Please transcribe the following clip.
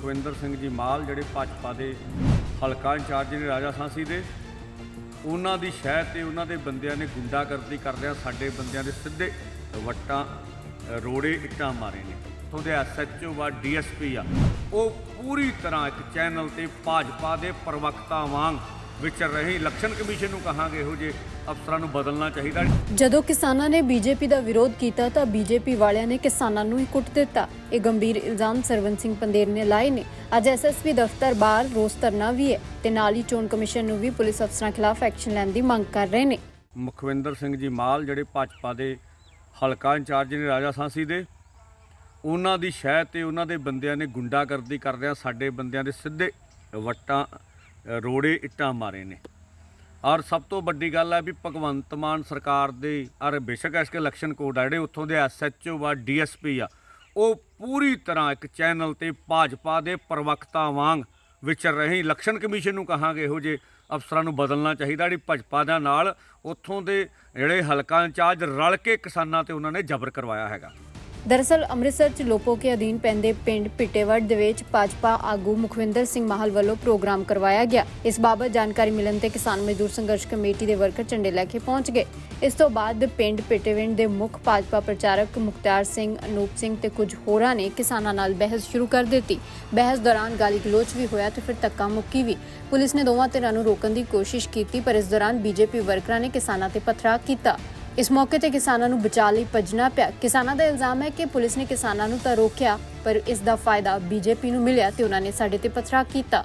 ਮੁਖਵਿੰਦਰ ਸਿੰਘ ਜੀ ਮਾਲ ਜਿਹੜੇ ਭਾਜਪਾ ਦੇ ਹਲਕਾ ਇੰਚਾਰਜ ਨੇ ਰਾਜਾ ਸਾਂਸੀ ਦੇ, ਉਹਨਾਂ ਦੀ ਸ਼ਹਿ ਤੇ ਉਹਨਾਂ ਦੇ ਬੰਦਿਆਂ ਨੇ ਗੁੰਡਾਗਰਦੀ ਕਰਦਿਆਂ ਸਾਡੇ ਬੰਦਿਆਂ ਦੇ ਸਿੱਧੇ ਵੱਟਾਂ ਰੋੜੇ ਇੱਟਾਂ ਮਾਰੇ ਨੇ। ਉੱਥੋਂ ਦੇ ਐਸਐਚਓ ਵਾ ਡੀਐਸਪੀ ਆ, ਉਹ ਪੂਰੀ ਤਰ੍ਹਾਂ ਇੱਕ ਚੈਨਲ ਤੇ ਭਾਜਪਾ ਦੇ ਪ੍ਰਵਕਤਾ ਵਾਂਗ ਵਿਚਰ ਰਹੇ। ਇਲੈਕਸ਼ਨ ਕਮਿਸ਼ਨ ਨੂੰ ਕਹਾਂਗੇ ਇਹੋ ਜਿਹੇ ਅਫਸਰਾਂ ਨੂੰ ਬਦਲਣਾ ਚਾਹੀਦਾ। ਜਦੋਂ ਕਿਸਾਨਾਂ ਨੇ ਬੀਜੇਪੀ ਦਾ ਵਿਰੋਧ ਕੀਤਾ ਤਾਂ ਬੀਜੇਪੀ ਵਾਲਿਆਂ ਨੇ ਕਿਸਾਨਾਂ ਨੂੰ ਹੀ ਕੁੱਟ ਦਿੱਤਾ। ਇਹ ਗੰਭੀਰ ਇਲਜ਼ਾਮ ਸਰਵਨ ਸਿੰਘ ਪੰਦੇਰ ਨੇ ਲਾਏ ਨੇ। ਅੱਜ ਐਸਐਸਪੀ ਦਫ਼ਤਰ ਬਾਹਰ ਰੋਸ ਧਰਨਾ ਵੀ ਹੈ ਤੇ ਨਾਲ ਹੀ ਚੋਣ ਕਮਿਸ਼ਨ ਨੂੰ ਵੀ ਪੁਲਿਸ ਅਫਸਰਾਂ ਖਿਲਾਫ ਐਕਸ਼ਨ ਲੈਣ ਦੀ ਮੰਗ ਕਰ ਰਹੇ ਨੇ। ਮੁਖਵਿੰਦਰ ਸਿੰਘ ਜੀ ਮਾਲ ਜਿਹੜੇ ਭਾਜਪਾ ਦੇ ਹਲਕਾ ਇੰਚਾਰਜ ਨੇ ਰਾਜਾ ਸਾਂਸੀ ਦੇ ਉਹਨਾਂ ਦੀ ਸ਼ਹਿ ਤੇ ਉਹਨਾਂ ਦੇ ਬੰਦਿਆਂ ਨੇ ਗੁੰਡਾਗਰਦੀ ਕਰਦਿਆਂ ਸਾਡੇ ਬੰਦਿਆਂ ਦੇ ਸਿੱਧੇ ਵੱਟਾਂ ਰੋੜੇ ਇੱਟਾਂ ਮਾਰੇ ਨੇ। ਔਰ ਸਭ ਤੋਂ ਵੱਡੀ ਗੱਲ ਹੈ ਵੀ ਭਗਵੰਤ ਮਾਨ ਸਰਕਾਰ ਦੇ, ਔਰ ਬੇਸ਼ੱਕ ਐਸਕੇ ਇਲੈਕਸ਼ਨ ਕੋਡ ਆ, ਜਿਹੜੇ ਉੱਥੋਂ ਦੇ ਐਸਐਚਓ ਵਾ ਡੀਐਸਪੀ ਆ ਉਹ ਪੂਰੀ ਤਰ੍ਹਾਂ ਇੱਕ ਚੈਨਲ ਤੇ ਭਾਜਪਾ ਦੇ ਪ੍ਰਵਕਤਾ ਵਾਂਗ ਵਿਚਰ ਰਹੇ। ਇਲੈਕਸ਼ਨ ਕਮਿਸ਼ਨ ਨੂੰ ਕਹਾਂਗੇ ਇਹੋ ਜਿਹੇ ਅਫਸਰਾਂ ਨੂੰ ਬਦਲਣਾ ਚਾਹੀਦਾ, ਜਿਹੜੀ ਭਾਜਪਾ ਦੇ ਨਾਲ ਉੱਥੋਂ ਦੇ ਜਿਹੜੇ ਹਲਕਾ ਇੰਚਾਰਜ ਰਲ ਕੇ ਕਿਸਾਨਾਂ ਤੇ ਉਹਨਾਂ ਨੇ ਜ਼ਬਰ ਕਰਵਾਇਆ ਹੈਗਾ। ਦਰਅਸਲ ਅੰਮ੍ਰਿਤਸਰ ਚ ਲੋਪੋ ਕੇ ਅਧੀਨ ਪੈਂਦੇ ਪਿੰਡ ਪਿੱਟੇਵੜ ਦੇ ਵਿੱਚ ਭਾਜਪਾ ਆਗੂ ਮੁਖਵਿੰਦਰ ਸਿੰਘ ਮਾਹਲ ਵੱਲੋਂ ਪ੍ਰੋਗਰਾਮ ਕਰਵਾਇਆ ਗਿਆ। ਇਸ ਬਾਬਤ ਜਾਣਕਾਰੀ ਮਿਲਣ ਤੇ ਕਿਸਾਨ ਮਜ਼ਦੂਰ ਸੰਘਰਸ਼ ਕਮੇਟੀ ਦੇ ਵਰਕਰ ਝੰਡੇ ਲੈ ਕੇ ਪਹੁੰਚ ਗਏ। ਇਸ ਤੋਂ ਬਾਅਦ ਪਿੰਡ ਪਿੱਟੇਵਿੰਡ ਦੇ ਮੁੱਖ ਭਾਜਪਾ ਪ੍ਰਚਾਰਕ ਮੁਖਤਾਰ ਸਿੰਘ, ਅਨੂਪ ਸਿੰਘ ਤੇ ਕੁਝ ਹੋਰਾਂ ਨੇ ਕਿਸਾਨਾਂ ਨਾਲ ਬਹਿਸ ਸ਼ੁਰੂ ਕਰ ਦਿੱਤੀ। ਬਹਿਸ ਦੌਰਾਨ ਗਾਲੀ ਗਲੋਚ ਵੀ ਹੋਇਆ ਤੇ ਫਿਰ ਧੱਕਾ ਮੁੱਕੀ ਵੀ। ਪੁਲਿਸ ਨੇ ਦੋਵਾਂ ਧਿਰਾਂ ਨੂੰ ਰੋਕਣ ਦੀ ਕੋਸ਼ਿਸ਼ ਕੀਤੀ, ਪਰ ਇਸ ਦੌਰਾਨ ਬੀਜੇਪੀ ਵਰਕਰਾਂ ਨੇ ਕਿਸਾਨਾਂ ਤੇ ਪਥਰਾ ਕੀਤਾ। ਇਸ ਮੌਕੇ ਤੇ ਕਿਸਾਨਾਂ ਨੂੰ ਬਚਾ ਲਈ ਭੱਜਣਾ ਪਿਆ। ਕਿਸਾਨਾਂ ਦਾ ਇਲਜ਼ਾਮ ਹੈ ਕਿ ਪੁਲਿਸ ਨੇ ਕਿਸਾਨਾਂ ਨੂੰ ਤਾਂ ਰੋਕਿਆ, ਪਰ ਇਸ ਦਾ ਫਾਇਦਾ ਬੀਜੇਪੀ ਨੂੰ ਮਿਲਿਆ ਤੇ ਉਹਨਾਂ ਨੇ ਸਾਡੇ ਤੇ ਪਥਰਾ ਕੀਤਾ।